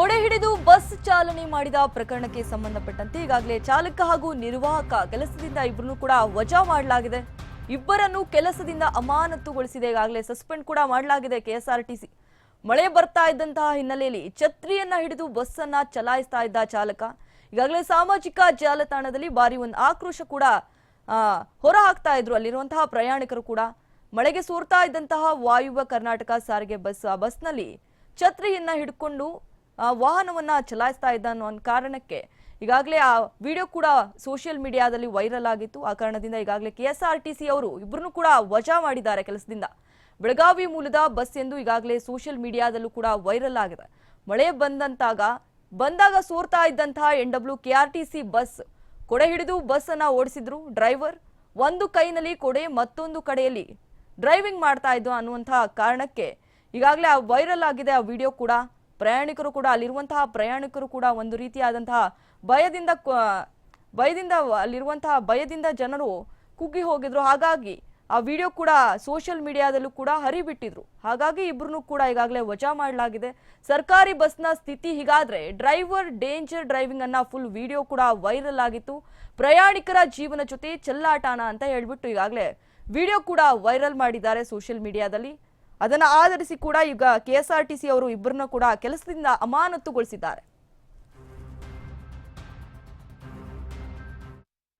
ಕೊಡೆ ಹಿಡಿದು ಬಸ್ ಚಾಲನೆ ಮಾಡಿದ ಪ್ರಕರಣಕ್ಕೆ ಸಂಬಂಧಪಟ್ಟಂತೆ ಈಗಾಗಲೇ ಚಾಲಕ ಹಾಗೂ ನಿರ್ವಾಹಕ ಕೆಲಸದಿಂದ ಇಬ್ಬರನ್ನು ಕೂಡ ವಜಾ ಮಾಡಲಾಗಿದೆ. ಇಬ್ಬರನ್ನು ಕೆಲಸದಿಂದ ಅಮಾನತುಗೊಳಿಸಿದೆ. ಈಗಾಗಲೇ ಸಸ್ಪೆಂಡ್ ಕೂಡ ಮಾಡಲಾಗಿದೆ ಕೆಎಸ್ಆರ್ಟಿಸಿ. ಮಳೆ ಬರ್ತಾ ಇದ್ದಂತಹ ಹಿನ್ನೆಲೆಯಲ್ಲಿ ಛತ್ರಿಯನ್ನ ಹಿಡಿದು ಬಸ್ ಅನ್ನ ಚಲಾಯಿಸ್ತಾ ಇದ್ದ ಚಾಲಕ. ಈಗಾಗಲೇ ಸಾಮಾಜಿಕ ಜಾಲತಾಣದಲ್ಲಿ ಭಾರಿ ಒಂದು ಆಕ್ರೋಶ ಕೂಡ ಹೊರ ಹಾಕ್ತಾ ಇದ್ರು ಅಲ್ಲಿರುವಂತಹ ಪ್ರಯಾಣಿಕರು ಕೂಡ. ಮಳೆಗೆ ಸೋರ್ತಾ ಇದ್ದಂತಹ ವಾಯುವ ಕರ್ನಾಟಕ ಸಾರಿಗೆ ಬಸ್, ಆ ಬಸ್ನಲ್ಲಿ ಛತ್ರಿಯನ್ನ ಹಿಡ್ಕೊಂಡು ವಾಹನವನ್ನ ಚಲಾಯಿಸ್ತಾ ಇದ್ದ ಅನ್ನೋ ಕಾರಣಕ್ಕೆ ಈಗಾಗಲೇ ಆ ವಿಡಿಯೋ ಕೂಡ ಸೋಷಿಯಲ್ ಮೀಡಿಯಾದಲ್ಲಿ ವೈರಲ್ ಆಗಿತ್ತು. ಆ ಕಾರಣದಿಂದ ಈಗಾಗಲೇ K S R T C ಅವರು ಇಬ್ಬರನ್ನು ಕೂಡ ವಜಾ ಮಾಡಿದ್ದಾರೆ ಕೆಲಸದಿಂದ. ಬೆಳಗಾವಿ ಮೂಲದ ಬಸ್ ಎಂದು ಈಗಾಗಲೇ ಸೋಷಿಯಲ್ ಮೀಡಿಯಾದಲ್ಲೂ ಕೂಡ ವೈರಲ್ ಆಗಿದೆ. ಮಳೆ ಬಂದಂತಾಗ, ಬಂದಾಗ ಸೋರ್ತಾ ಇದ್ದಂತಹ N W K R T C bus ಕೊಡೆ ಹಿಡಿದು ಬಸ್ ಅನ್ನ ಓಡಿಸಿದ್ರು. ಡ್ರೈವರ್ ಒಂದು ಕೈನಲ್ಲಿ ಕೊಡೆ ಮತ್ತೊಂದು ಕಡೆಯಲ್ಲಿ ಡ್ರೈವಿಂಗ್ ಮಾಡ್ತಾ ಇದ್ದು ಅನ್ನುವಂತಹ ಕಾರಣಕ್ಕೆ ಈಗಾಗಲೇ ಆ ವೈರಲ್ ಆಗಿದೆ. ಆ ವಿಡಿಯೋ ಕೂಡ ಪ್ರಯಾಣಿಕರು ಕೂಡ, ಅಲ್ಲಿರುವಂತಹ ಪ್ರಯಾಣಿಕರು ಕೂಡ ಒಂದು ರೀತಿಯಾದಂತಹ ಭಯದಿಂದ ಭಯದಿಂದ ಅಲ್ಲಿರುವಂತಹ ಭಯದಿಂದ ಜನರು ಕುಗ್ಗಿ ಹೋಗಿದ್ರು. ಹಾಗಾಗಿ ಆ ವಿಡಿಯೋ ಕೂಡ ಸೋಷಿಯಲ್ ಮೀಡಿಯಾದಲ್ಲೂ ಕೂಡ ಹರಿಬಿಟ್ಟಿದ್ರು. ಹಾಗಾಗಿ ಇಬ್ಬರನ್ನು ಕೂಡ ಈಗಾಗಲೇ ವಜಾ ಮಾಡಲಾಗಿದೆ. ಸರ್ಕಾರಿ ಬಸ್ನ ಸ್ಥಿತಿ ಹೀಗಾದ್ರೆ ಡ್ರೈವರ್ ಡೇಂಜರ್ ಡ್ರೈವಿಂಗ್ ಅನ್ನ ಫುಲ್ ವಿಡಿಯೋ ಕೂಡ ವೈರಲ್ ಆಗಿತ್ತು. ಪ್ರಯಾಣಿಕರ ಜೀವನ ಜೊತೆ ಚೆಲ್ಲಾಟಾನ ಅಂತ ಹೇಳ್ಬಿಟ್ಟು ಈಗಾಗಲೇ ವಿಡಿಯೋ ಕೂಡ ವೈರಲ್ ಮಾಡಿದ್ದಾರೆ ಸೋಷಿಯಲ್ ಮೀಡಿಯಾದಲ್ಲಿ. ಅದನ್ನ ಆಧರಿಸಿ ಕೂಡ ಈಗ ಕೆ ಟಿ ಸಿ ಅವರು ಇಬ್ಬರನ್ನ ಕೂಡ ಕೆಲಸದಿಂದ ಅಮಾನತುಗೊಳಿಸಿದ್ದಾರೆ.